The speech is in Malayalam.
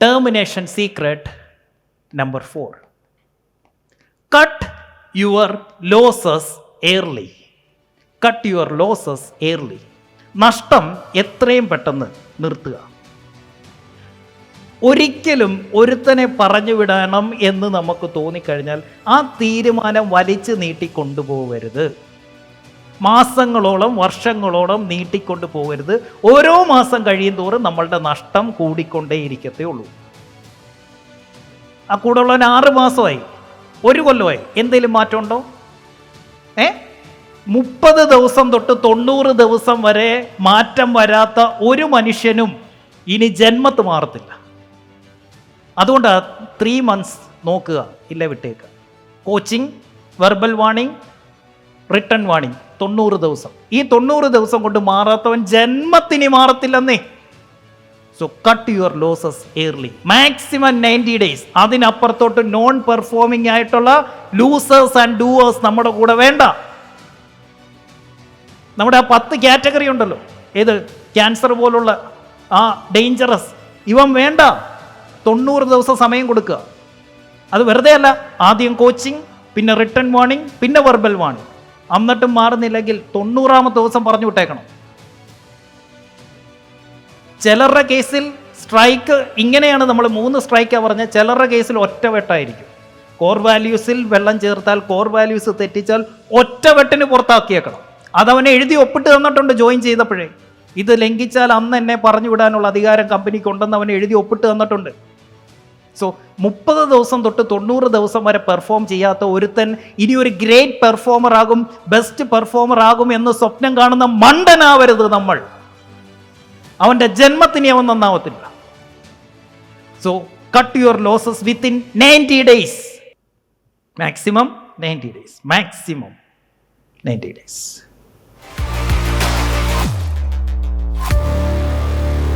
termination secret number four cut your losses early cut your losses early നഷ്ടം എത്രയും പെട്ടെന്ന് നിർത്തുക. ഒരിക്കലും ഒരുത്തനെ പറഞ്ഞു വിടണം എന്ന് നമുക്ക് തോന്നിക്കഴിഞ്ഞാൽ ആ തീരുമാനം വലിച്ചു നീട്ടി കൊണ്ടുപോകരുത്. മാസങ്ങളോളം വർഷങ്ങളോളം നീട്ടിക്കൊണ്ട് പോകരുത്. ഓരോ മാസം കഴിയും തോറും നമ്മളുടെ നഷ്ടം കൂടിക്കൊണ്ടേയിരിക്കത്തേ ഉള്ളൂ ആ കൂടെ ആറ് മാസമായി. ഒരു കൊല്ലമായി. എന്തെങ്കിലും മാറ്റമുണ്ടോ? ഏ? മുപ്പത് ദിവസം തൊട്ട് തൊണ്ണൂറ് ദിവസം വരെ മാറ്റം വരാത്ത ഒരു മനുഷ്യനും ഇനി ജന്മത്ത് മാറത്തില്ല. അതുകൊണ്ട് ത്രീ മന്ത്സ് നോക്കുക ഇല്ല വിട്ടേക്കുക coaching verbal warning return warning തൊണ്ണൂറ് ദിവസം. ഈ തൊണ്ണൂറ് ദിവസം കൊണ്ട് മാറാത്തവൻ ജന്മത്തിന് മാറത്തില്ലെന്നേ. So cut your losses early maximum ninety days അതിനപ്പുറത്തോട്ട് non performing ആയിട്ടുള്ള ലൂസേഴ്സ് ആൻഡ് ഡൂവേഴ്സ് നമ്മുടെ കൂടെ വേണ്ട. നമ്മുടെ ആ പത്ത് കാറ്റഗറി ഉണ്ടല്ലോ. ഏത്? ക്യാൻസർ പോലുള്ള ആ ഡേഞ്ചറസ് ഇവൻ വേണ്ട. തൊണ്ണൂറ് ദിവസം സമയം കൊടുക്കുക. അത് വെറുതെ അല്ല ആദ്യം കോച്ചിങ് പിന്നെ റിട്ടേൺ വാണിംഗ് പിന്നെ വെർബൽ വാണിംഗ് എന്നിട്ടും മാറുന്നില്ലെങ്കിൽ തൊണ്ണൂറാമത്തെ ദിവസം പറഞ്ഞു വിട്ടേക്കണം. ചിലരുടെ കേസിൽ സ്ട്രൈക്ക് ഇങ്ങനെയാണ് നമ്മൾ മൂന്ന് സ്ട്രൈക്കാണ് പറഞ്ഞാൽ ചിലരുടെ കേസിൽ ഒറ്റവെട്ടായിരിക്കും. കോർ വാല്യൂസിൽ വെള്ളം ചേർത്താൽ കോർ വാല്യൂസ് തെറ്റിച്ചാൽ ഒറ്റവെട്ടിന് പുറത്താക്കിയേക്കണം. അതവനെ എഴുതി ഒപ്പിട്ട് തന്നിട്ടുണ്ട് ജോയിൻ ചെയ്തപ്പോഴേ. ഇത് ലംഘിച്ചാൽ അന്ന് എന്നെ പറഞ്ഞു വിടാനുള്ള അധികാരം കമ്പനിക്ക് ഉണ്ടെന്ന് അവൻ എഴുതി ഒപ്പിട്ട് തന്നിട്ടുണ്ട്. സോ മുപ്പത് ദിവസം തൊട്ട് തൊണ്ണൂറ് ദിവസം വരെ പെർഫോം ചെയ്യാത്ത ഒരുത്തൻ ഇനി ഒരു ഗ്രേറ്റ് പെർഫോമർ ആകും ബെസ്റ്റ് പെർഫോമർ ആകും എന്ന് സ്വപ്നം കാണുന്ന മണ്ടനാവരുത് നമ്മൾ. അവന്റെ ജന്മത്തിന് അവൻ നന്നാവത്തില്ല. So cut your losses within ninety days maximum ninety days maximum ninety days